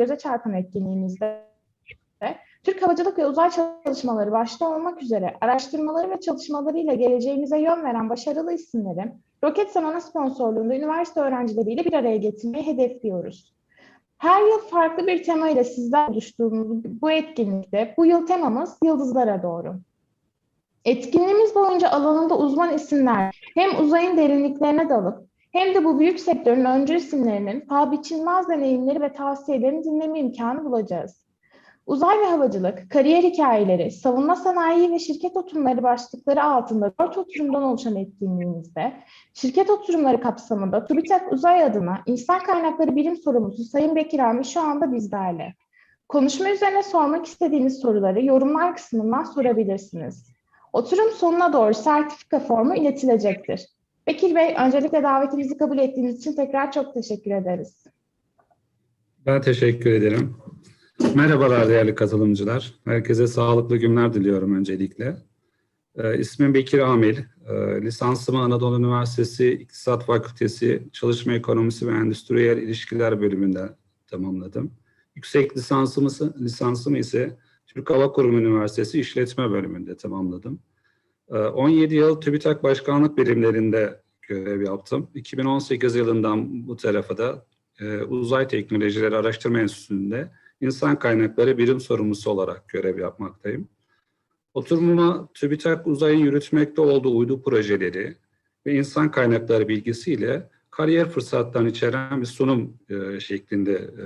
göze çarpan etkinliğimizde Türk Havacılık ve Uzay Çalışmaları başta olmak üzere araştırmaları ve çalışmalarıyla geleceğimize yön veren başarılı isimleri Roketsan ana sponsorluğunda üniversite öğrencileriyle bir araya getirmeyi hedefliyoruz. Her yıl farklı bir tema ile sizler oluştuğumuz bu etkinlikte bu yıl temamız Yıldızlara Doğru. Etkinliğimiz boyunca alanında uzman isimler hem uzayın derinliklerine dalıp hem de bu büyük sektörün öncü isimlerinin paha biçilmez deneyimleri ve tavsiyelerini dinleme imkanı bulacağız. Uzay ve havacılık, kariyer hikayeleri, savunma sanayi ve şirket oturumları başlıkları altında dört oturumdan oluşan etkinliğimizde, şirket oturumları kapsamında TÜBİTAK Uzay adına İnsan Kaynakları Birim Sorumlusu Sayın Bekir Ami şu anda bizlerle. Konuşma üzerine sormak istediğiniz soruları yorumlar kısmından sorabilirsiniz. Oturum sonuna doğru sertifika formu iletilecektir. Bekir Bey, öncelikle davetimizi kabul ettiğiniz için tekrar çok teşekkür ederiz. Ben teşekkür ederim. Merhabalar değerli katılımcılar. Herkese sağlıklı günler diliyorum öncelikle. Ee, Bekir Amil. Ee, lisansımı Anadolu Üniversitesi İktisat Fakültesi Çalışma Ekonomisi ve Endüstriyel İlişkiler bölümünde tamamladım. Yüksek lisansımı, lisansımı ise Türk Hava Kurumu Üniversitesi İşletme bölümünde tamamladım. Ee, 17 yıl TÜBİTAK Başkanlık birimlerinde görev yaptım. 2018 yılından bu tarafa da e, Uzay Teknolojileri Araştırma Enstitüsü'nde insan kaynakları birim sorumlusu olarak görev yapmaktayım. Oturumuma TÜBİTAK Uzay'ın yürütmekte olduğu uydu projeleri ve insan kaynakları bilgisiyle kariyer fırsatlarını içeren bir sunum e, şeklinde e,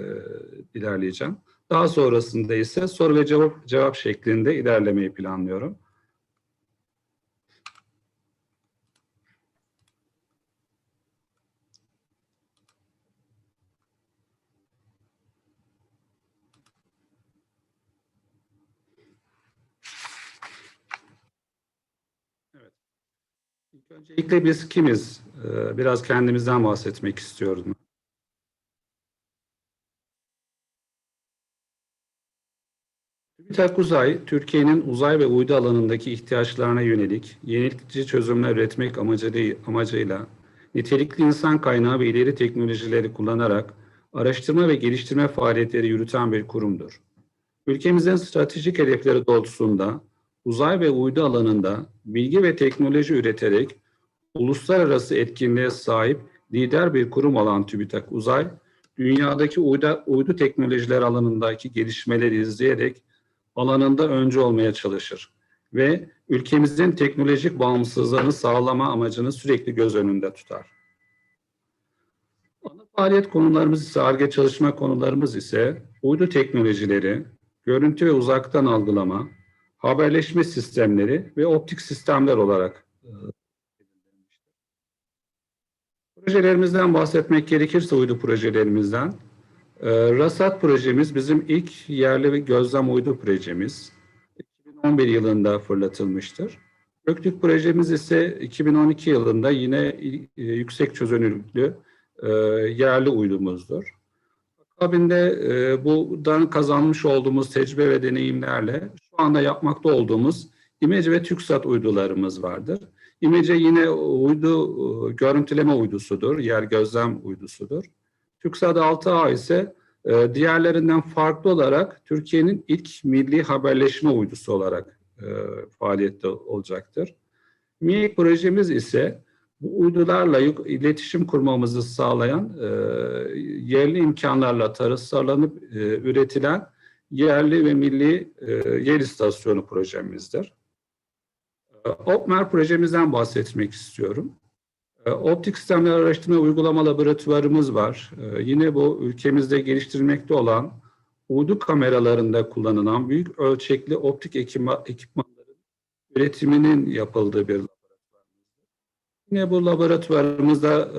ilerleyeceğim. Daha sonrasında ise soru ve cevap, cevap şeklinde ilerlemeyi planlıyorum. İlk öncelikle biz kimiz? Ee, Biraz kendimizden bahsetmek istiyorum. TÜBİTAK Uzay, Türkiye'nin uzay ve uydu alanındaki ihtiyaçlarına yönelik yenilikçi çözümler üretmek amacıyla, nitelikli insan kaynağı ve ileri teknolojileri kullanarak araştırma ve geliştirme faaliyetleri yürüten bir kurumdur. Ülkemizin stratejik hedefleri doğrultusunda uzay ve uydu alanında bilgi ve teknoloji üreterek uluslararası etkinliğe sahip lider bir kurum olan TÜBİTAK Uzay, dünyadaki uydu, uydu teknolojiler alanındaki gelişmeleri izleyerek alanında öncü olmaya çalışır ve ülkemizin teknolojik bağımsızlığını sağlama amacını sürekli göz önünde tutar. Ana faaliyet konularımız ise, ARGE çalışma konularımız ise uydu teknolojileri, görüntü ve uzaktan algılama, haberleşme sistemleri ve optik sistemler olarak e, projelerimizden bahsetmek gerekirse uydu projelerimizden e, RASAT projemiz bizim ilk yerli ve gözlem uydu projemiz. 2011 yılında fırlatılmıştır. Göktürk projemiz ise 2012 yılında yine e, yüksek çözünürlüklü yerli uydumuzdur. Akabinde buradan kazanmış olduğumuz tecrübe ve deneyimlerle şu anda yapmakta olduğumuz İmece ve TürkSat uydularımız vardır. İmece yine uydu e, görüntüleme uydusudur, yer gözlem uydusudur. TürkSat 6A ise e, diğerlerinden farklı olarak Türkiye'nin ilk milli haberleşme uydusu olarak e, faaliyette olacaktır. MİEK projemiz ise bu uydularla iletişim kurmamızı sağlayan e, yerli imkanlarla tasarlanıp üretilen yerli ve milli e, yer istasyonu projemizdir. E, OPMER projemizden bahsetmek istiyorum. E, Optik Sistemler Araştırma Uygulama Laboratuvarımız var. E, yine bu ülkemizde geliştirilmekte olan uydu kameralarında kullanılan büyük ölçekli optik ekipmanların üretiminin yapıldığı bir Yine bu laboratuvarımızda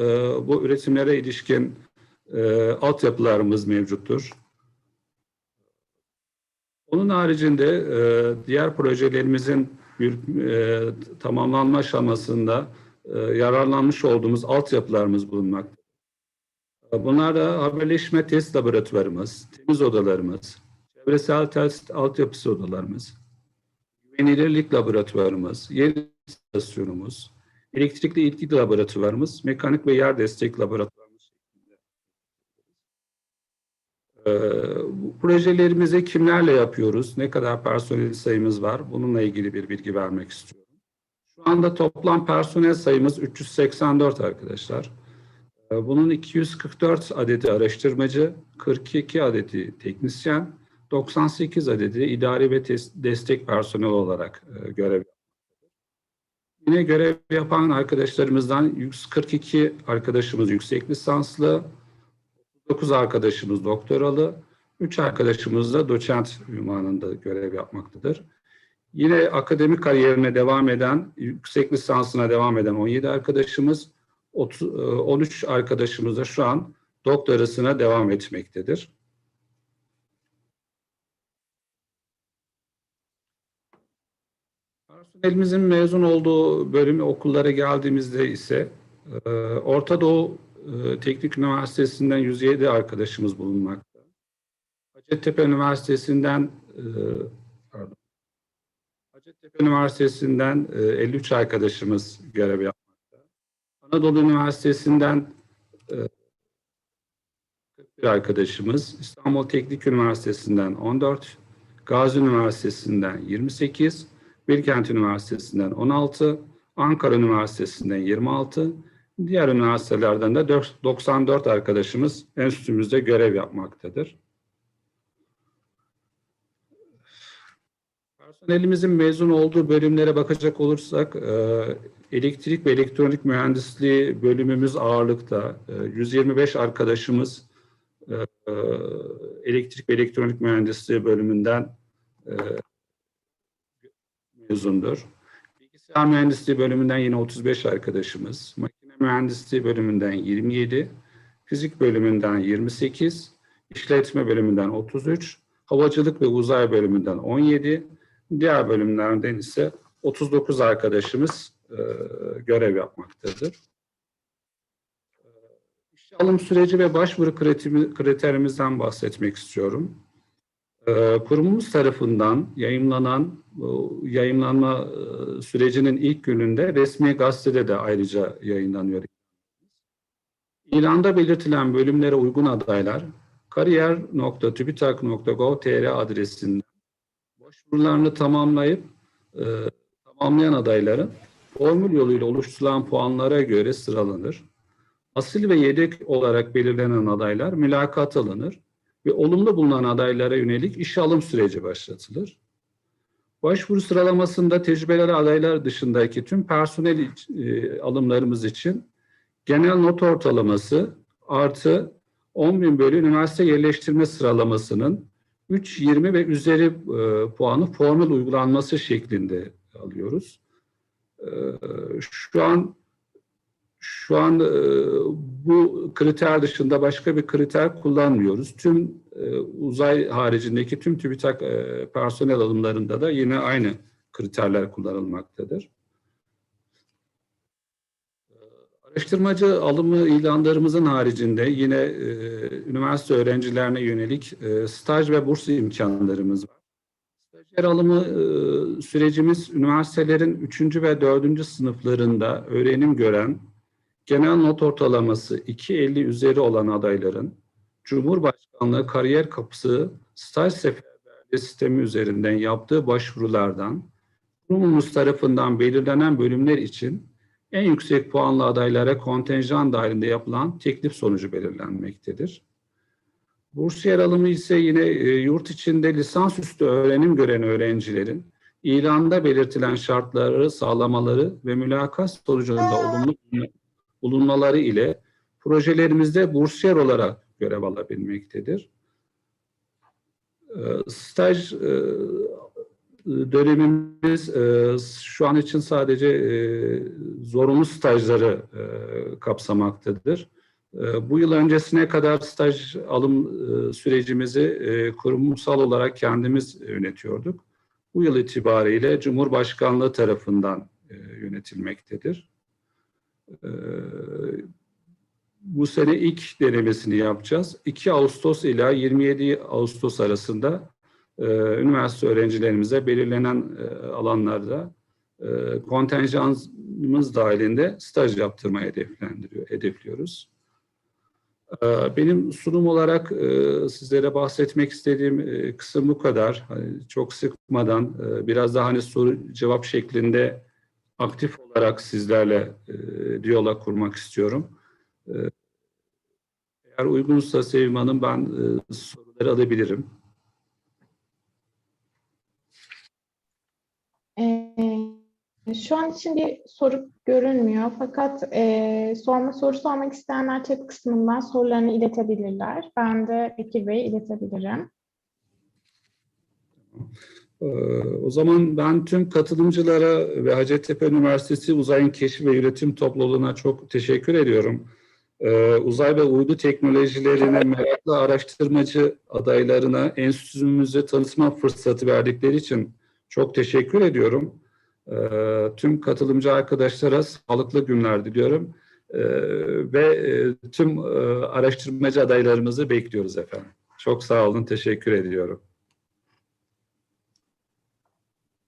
bu üretimlere ilişkin e, altyapılarımız mevcuttur. Onun haricinde e, diğer projelerimizin e, tamamlanma aşamasında e, yararlanmış olduğumuz altyapılarımız bulunmaktadır. Bunlar da haberleşme test laboratuvarımız, temiz odalarımız, çevresel test altyapısı odalarımız, güvenilirlik laboratuvarımız, yer istasyonumuz, elektrikli ilgili laboratuvarımız, mekanik ve yer destek laboratuvarımız şeklinde. Ee, bu projelerimizi kimlerle yapıyoruz? Ne kadar personel sayımız var? Bununla ilgili bir bilgi vermek istiyorum. Şu anda toplam personel sayımız 384 arkadaşlar. Ee, Bunun 244 adeti araştırmacı, 42 adeti teknisyen, 98 adeti idari ve destek personel olarak e, görev. Yine görev yapan arkadaşlarımızdan 142 arkadaşımız yüksek lisanslı, 9 arkadaşımız doktoralı, 3 arkadaşımız da doçent ünvanında görev yapmaktadır. Yine akademik kariyerine devam eden, yüksek lisansına devam eden 17 arkadaşımız, 30, e, 13 arkadaşımız da şu an doktorasına devam etmektedir. Personelimizin mezun olduğu bölüm okullara geldiğimizde ise e, Orta Doğu e, Teknik Üniversitesi'nden 107 arkadaşımız bulunmakta. Hacettepe Üniversitesi'nden e, pardon, Hacettepe Üniversitesi'nden e, 53 arkadaşımız görev yapmakta. Anadolu Üniversitesi'nden e, 41 arkadaşımız, İstanbul Teknik Üniversitesi'nden 14, Gazi Üniversitesi'nden 28, Bilkent Üniversitesi'nden 16, Ankara Üniversitesi'nden 26, diğer üniversitelerden de 94 arkadaşımız enstitümüzde görev yapmaktadır. Personelimizin mezun olduğu bölümlere bakacak olursak, e, elektrik ve elektronik mühendisliği bölümümüz ağırlıkta. E, 125 arkadaşımız e, e, elektrik ve elektronik mühendisliği bölümünden e, mezundur. Bilgisayar mühendisliği bölümünden yine 35 arkadaşımız, mühendisliği bölümünden 27, fizik bölümünden 28, işletme bölümünden 33, havacılık ve uzay bölümünden 17, diğer bölümlerden ise 39 arkadaşımız e, görev yapmaktadır. E, İşe alım süreci ve başvuru kriteri- kriterimizden bahsetmek istiyorum. Ee, Kurumumuz tarafından yayımlanan yayımlanma e, sürecinin ilk gününde resmi gazetede de ayrıca yayınlanıyor. İlanda belirtilen bölümlere uygun adaylar kariyer.tübitak.gov.tr adresinden başvurularını tamamlayıp e, tamamlayan adayların formül yoluyla oluşturulan puanlara göre sıralanır. Asil ve yedek olarak belirlenen adaylar mülakat alınır ve olumlu bulunan adaylara yönelik işe alım süreci başlatılır. Başvuru sıralamasında tecrübeli adaylar dışındaki tüm personel e, alımlarımız için genel not ortalaması artı 10 bin bölü üniversite yerleştirme sıralamasının 3, 20 ve üzeri e, puanı formül uygulanması şeklinde alıyoruz. E, şu an şu an e, bu kriter dışında başka bir kriter kullanmıyoruz. Tüm e, uzay haricindeki tüm TÜBİTAK e, personel alımlarında da yine aynı kriterler kullanılmaktadır. Araştırmacı alımı ilanlarımızın haricinde yine üniversite öğrencilerine yönelik staj ve burs imkanlarımız var. Stajyer alımı sürecimiz üniversitelerin 3. ve 4. sınıflarında öğrenim gören genel not ortalaması 2.50 üzeri olan adayların Cumhurbaşkanlığı Kariyer Kapısı staj seferberliği sistemi üzerinden yaptığı başvurulardan kurumumuz tarafından belirlenen bölümler için en yüksek puanlı adaylara kontenjan dahilinde yapılan teklif sonucu belirlenmektedir. Bursiyer alımı ise yine e, yurt içinde lisansüstü öğrenim gören öğrencilerin ilanda belirtilen şartları sağlamaları ve mülakat sonucunda olumlu bulunmaları ile projelerimizde bursiyer olarak görev alabilmektedir. Ee, Staj e, dönemimiz e, şu an için sadece e, zorunlu stajları kapsamaktadır. Bu yıl öncesine kadar staj alım sürecimizi kurumsal olarak kendimiz yönetiyorduk. Bu yıl itibariyle Cumhurbaşkanlığı tarafından yönetilmektedir. Ee, bu sene ilk denemesini yapacağız. 2 Ağustos ile 27 Ağustos arasında e, üniversite öğrencilerimize belirlenen e, alanlarda e, kontenjanımız dahilinde staj yaptırmayı hedeflendiriyor, hedefliyoruz. Ee, Benim sunum olarak e, sizlere bahsetmek istediğim e, kısım bu kadar. Hani çok sıkmadan e, biraz daha hani soru cevap şeklinde aktif olarak sizlerle e, diyalog kurmak istiyorum. E, Eğer uygunsa Sevim Hanım ben e, soruları alabilirim. Ee, şu an için bir soru görünmüyor fakat e, sorma soru sormak isteyenler chat kısmından sorularını iletebilirler. Ben de Bekir Bey'e iletebilirim. O zaman ben tüm katılımcılara ve Hacettepe Üniversitesi Uzayın Keşfi ve Üretim Topluluğu'na çok teşekkür ediyorum. Ee, Uzay ve uydu teknolojilerine meraklı araştırmacı adaylarına enstitümüzü tanıtma fırsatı verdikleri için çok teşekkür ediyorum. Ee, Tüm katılımcı arkadaşlara sağlıklı günler diliyorum. Ee, Ve e, tüm e, araştırmacı adaylarımızı bekliyoruz efendim. Çok sağ olun, teşekkür ediyorum.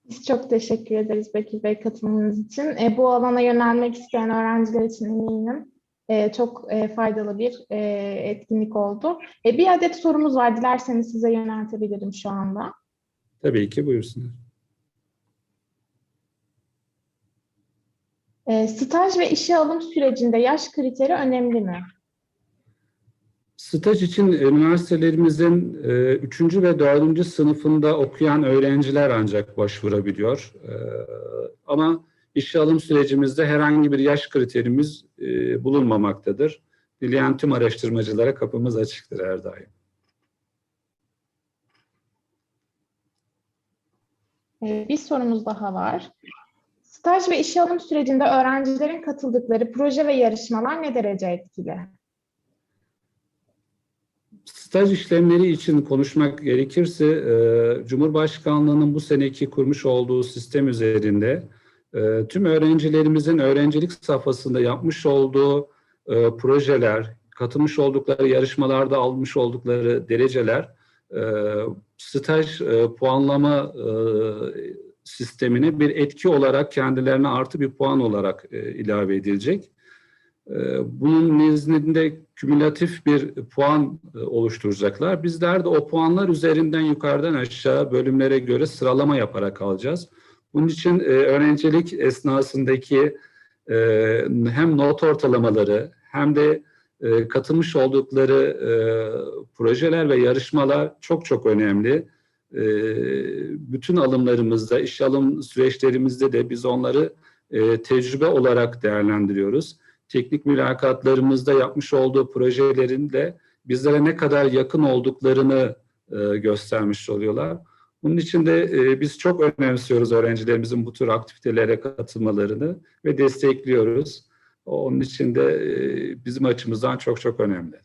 Biz çok teşekkür ederiz Bekir Bey katılımınız için. E, bu alana yönelmek isteyen öğrenciler için eminim e, çok e, faydalı bir e, etkinlik oldu. E, bir adet sorumuz var. Dilerseniz size yöneltebilirim şu anda. Tabii ki buyursunlar. E, staj ve işe alım sürecinde yaş kriteri önemli mi? Staj için üniversitelerimizin 3. ve 4. sınıfında okuyan öğrenciler ancak başvurabiliyor. E, Ama işe alım sürecimizde herhangi bir yaş kriterimiz e, bulunmamaktadır. Dileyen tüm araştırmacılara kapımız açıktır her daim. E, bir sorumuz daha var. Staj ve işe alım sürecinde öğrencilerin katıldıkları proje ve yarışmalar ne derece etkili? Staj işlemleri için konuşmak gerekirse e, Cumhurbaşkanlığı'nın bu seneki kurmuş olduğu sistem üzerinde e, tüm öğrencilerimizin öğrencilik safhasında yapmış olduğu e, projeler, katılmış oldukları yarışmalarda almış oldukları dereceler staj puanlama sistemine bir etki olarak kendilerine artı bir puan olarak ilave edilecek. Ee, Bunun nezdinde kümülatif bir puan e, oluşturacaklar. Bizler de o puanlar üzerinden yukarıdan aşağı bölümlere göre sıralama yaparak alacağız. Bunun için e, öğrencilik esnasındaki e, hem not ortalamaları hem de katılmış oldukları projeler ve yarışmalar çok çok önemli. Bütün alımlarımızda, iş alım süreçlerimizde de biz onları tecrübe olarak değerlendiriyoruz teknik mülakatlarımızda yapmış olduğu projelerin de bizlere ne kadar yakın olduklarını e, göstermiş oluyorlar. Bunun için de e, biz çok önemsiyoruz öğrencilerimizin bu tür aktivitelere katılmalarını ve destekliyoruz. Onun için de e, bizim açımızdan çok çok önemli.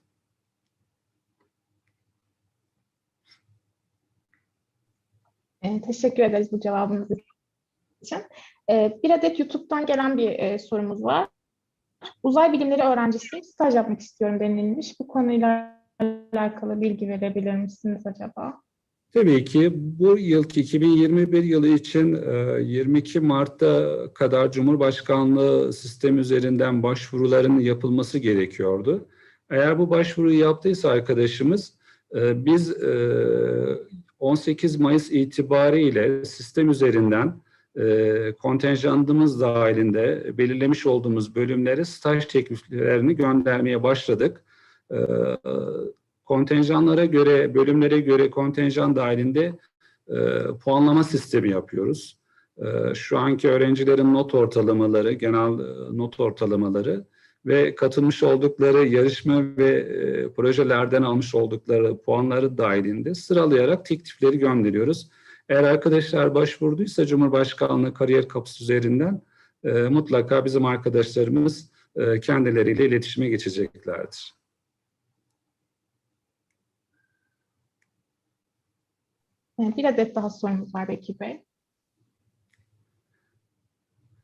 E, teşekkür ederiz bu cevabınız için. E, bir adet YouTube'dan gelen bir e, sorumuz var. Uzay bilimleri öğrencisiyim, staj yapmak istiyorum denilmiş. Bu konuyla alakalı bilgi verebilir misiniz acaba? Tabii ki bu yılki 2021 yılı için e, 22 Mart'ta kadar Cumhurbaşkanlığı sistemi üzerinden başvuruların yapılması gerekiyordu. Eğer bu başvuruyu yaptıysa arkadaşımız e, biz e, 18 Mayıs itibariyle sistem üzerinden e, kontenjanımız dahilinde belirlemiş olduğumuz bölümlere staj tekliflerini göndermeye başladık. E, kontenjanlara göre, bölümlere göre kontenjan dahilinde e, puanlama sistemi yapıyoruz. E, şu anki öğrencilerin not ortalamaları, genel e, not ortalamaları ve katılmış oldukları yarışma ve e, projelerden almış oldukları puanları dahilinde sıralayarak teklifleri gönderiyoruz. Eğer arkadaşlar başvurduysa Cumhurbaşkanlığı kariyer kapısı üzerinden e, mutlaka bizim arkadaşlarımız e, kendileriyle iletişime geçeceklerdir. E, bir adet daha sorumuz var Bekir Bey.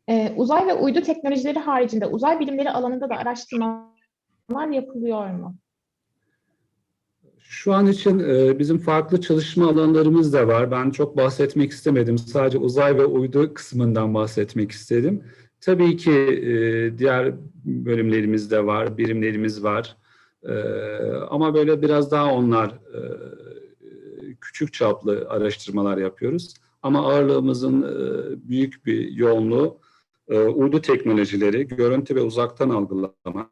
E, uzay ve uydu teknolojileri haricinde uzay bilimleri alanında da araştırmalar yapılıyor mu? Şu an için e, bizim farklı çalışma alanlarımız da var. Ben çok bahsetmek istemedim. Sadece uzay ve uydu kısmından bahsetmek istedim. Tabii ki e, diğer bölümlerimiz de var, birimlerimiz var. E, ama böyle biraz daha onlar küçük çaplı araştırmalar yapıyoruz. Ama ağırlığımızın büyük bir yoğunluğu uydu teknolojileri, görüntü ve uzaktan algılama,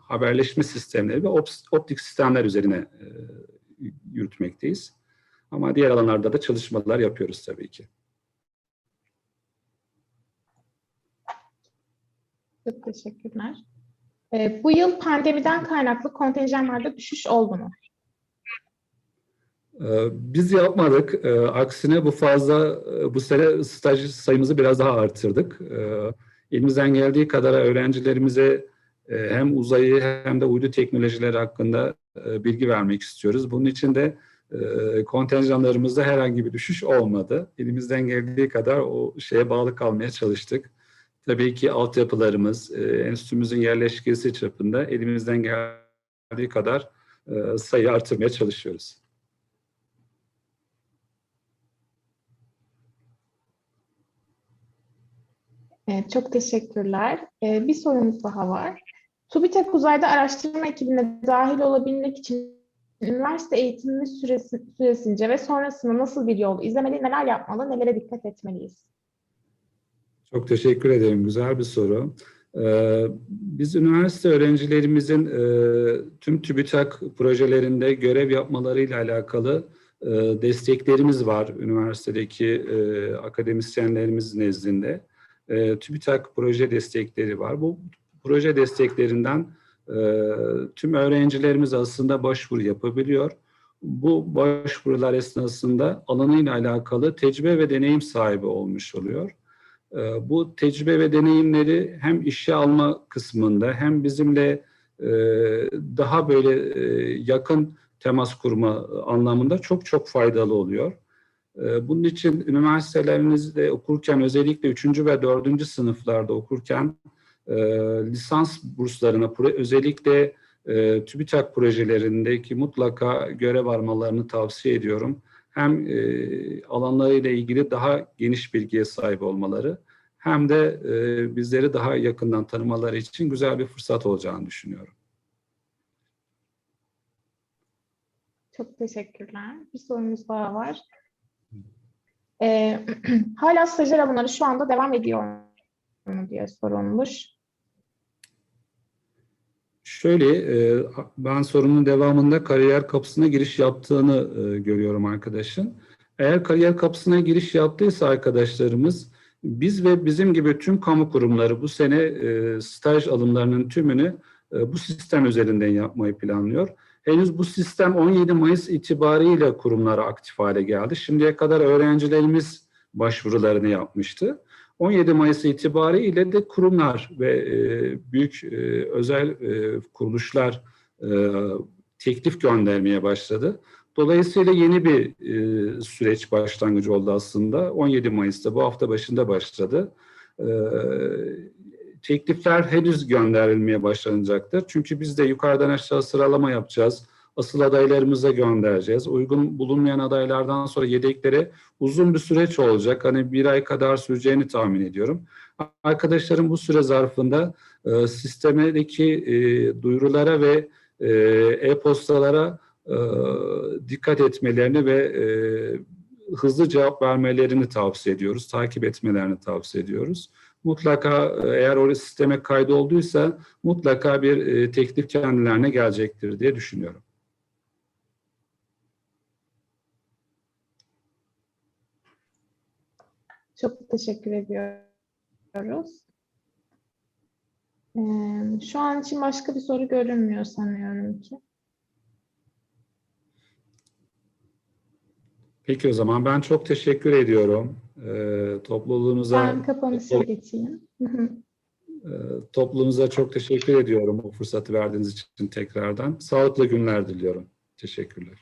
haberleşme sistemleri ve optik sistemler üzerine e, yürütmekteyiz. Ama diğer alanlarda da çalışmalar yapıyoruz tabii ki. Çok teşekkürler. Ee, bu yıl pandemiden kaynaklı kontenjanlarda düşüş oldu mu? Ee, Biz yapmadık. Ee, Aksine bu fazla e, bu sene staj sayımızı biraz daha artırdık. Ee, Elimizden geldiği kadar öğrencilerimize e, hem uzayı hem de uydu teknolojileri hakkında e, bilgi vermek istiyoruz. Bunun için de e, kontenjanlarımızda herhangi bir düşüş olmadı. Elimizden geldiği kadar o şeye bağlı kalmaya çalıştık. Tabii ki altyapılarımız, e, enstitümüzün yerleşkesi çapında elimizden geldiği kadar sayı artırmaya çalışıyoruz. Evet, çok teşekkürler. Ee, bir sorumuz daha var. TÜBİTAK Uzayda Araştırma ekibine dahil olabilmek için üniversite eğitimimiz süresi, süresince ve sonrasında nasıl bir yol izlemeli, neler yapmalı, nelere dikkat etmeliyiz? Çok teşekkür ederim. Güzel bir soru. Ee, Biz üniversite öğrencilerimizin e, tüm TÜBİTAK projelerinde görev yapmalarıyla alakalı e, desteklerimiz var üniversitedeki e, akademisyenlerimiz nezdinde. E, TÜBİTAK proje destekleri var. Bu proje desteklerinden e, tüm öğrencilerimiz aslında başvuru yapabiliyor. Bu başvurular esnasında alanıyla alakalı tecrübe ve deneyim sahibi olmuş oluyor. Ee, Bu tecrübe ve deneyimleri hem işe alma kısmında hem bizimle e, daha böyle e, yakın temas kurma anlamında çok çok faydalı oluyor. Ee, Bunun için üniversitelerinizde okurken özellikle 3. ve 4. sınıflarda okurken e, lisans burslarına özellikle e, TÜBİTAK projelerindeki mutlaka görev almalarını tavsiye ediyorum hem e, alanlarıyla ilgili daha geniş bilgiye sahip olmaları hem de bizleri daha yakından tanımaları için güzel bir fırsat olacağını düşünüyorum. Çok teşekkürler. Bir sorumuz daha var. Ee, hala stajyer alımları şu anda devam ediyor mu diye sorulmuş. Şöyle, e, ben sorunun devamında kariyer kapısına giriş yaptığını e, görüyorum arkadaşın. Eğer kariyer kapısına giriş yaptıysa arkadaşlarımız, biz ve bizim gibi tüm kamu kurumları bu sene e, staj alımlarının tümünü e, bu sistem üzerinden yapmayı planlıyor. Henüz bu sistem 17 Mayıs itibariyle kurumlara aktif hale geldi. Şimdiye kadar öğrencilerimiz başvurularını yapmıştı. 17 Mayıs itibariyle de kurumlar ve e, büyük e, özel e, kuruluşlar e, teklif göndermeye başladı. Dolayısıyla yeni bir e, süreç başlangıcı oldu aslında. 17 Mayıs'ta bu hafta başında başladı. E, teklifler henüz gönderilmeye başlanacaktır. Çünkü biz de yukarıdan aşağı sıralama yapacağız. Asıl adaylarımıza göndereceğiz. Uygun bulunmayan adaylardan sonra yedeklere uzun bir süreç olacak. Hani bir ay kadar süreceğini tahmin ediyorum. Arkadaşlarım bu süre zarfında e, sistemdeki e, duyurulara ve e, e-postalara e, dikkat etmelerini ve e, hızlı cevap vermelerini tavsiye ediyoruz. Takip etmelerini tavsiye ediyoruz. Mutlaka e, eğer o sisteme kaydolduysa mutlaka bir e, teklif kendilerine gelecektir diye düşünüyorum. Çok teşekkür ediyoruz. Ee, şu an için başka bir soru görünmüyor sanıyorum ki. Peki o zaman ben çok teşekkür ediyorum. E, topluluğunuza Ben kapanışa geçeyim. Hı hı. e, topluluğunuza çok teşekkür ediyorum bu fırsatı verdiğiniz için tekrardan. Sağlıklı günler diliyorum. Teşekkürler.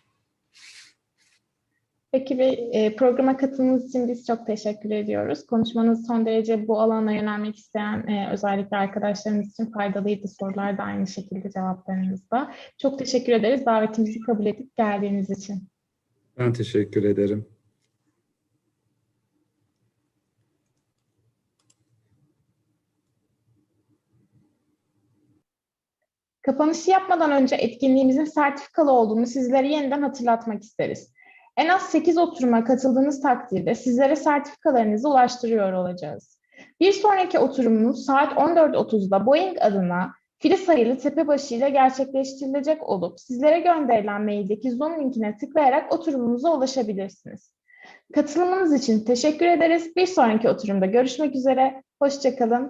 Peki bir e, programa katıldığınız için biz çok teşekkür ediyoruz. Konuşmanız son derece bu alana yönelmek isteyen e, özellikle arkadaşlarımız için faydalıydı. Sorular da aynı şekilde cevaplarınız da. Çok teşekkür ederiz davetimizi kabul edip geldiğiniz için. Ben teşekkür ederim. Kapanışı yapmadan önce etkinliğimizin sertifikalı olduğunu sizlere yeniden hatırlatmak isteriz. En az 8 oturuma katıldığınız takdirde sizlere sertifikalarınızı ulaştırıyor olacağız. Bir sonraki oturumumuz saat 14.30'da Boeing adına fili sayılı tepebaşı ile gerçekleştirilecek olup sizlere gönderilen maildeki Zoom linkine tıklayarak oturumumuza ulaşabilirsiniz. Katılımınız için teşekkür ederiz. Bir sonraki oturumda görüşmek üzere. Hoşçakalın.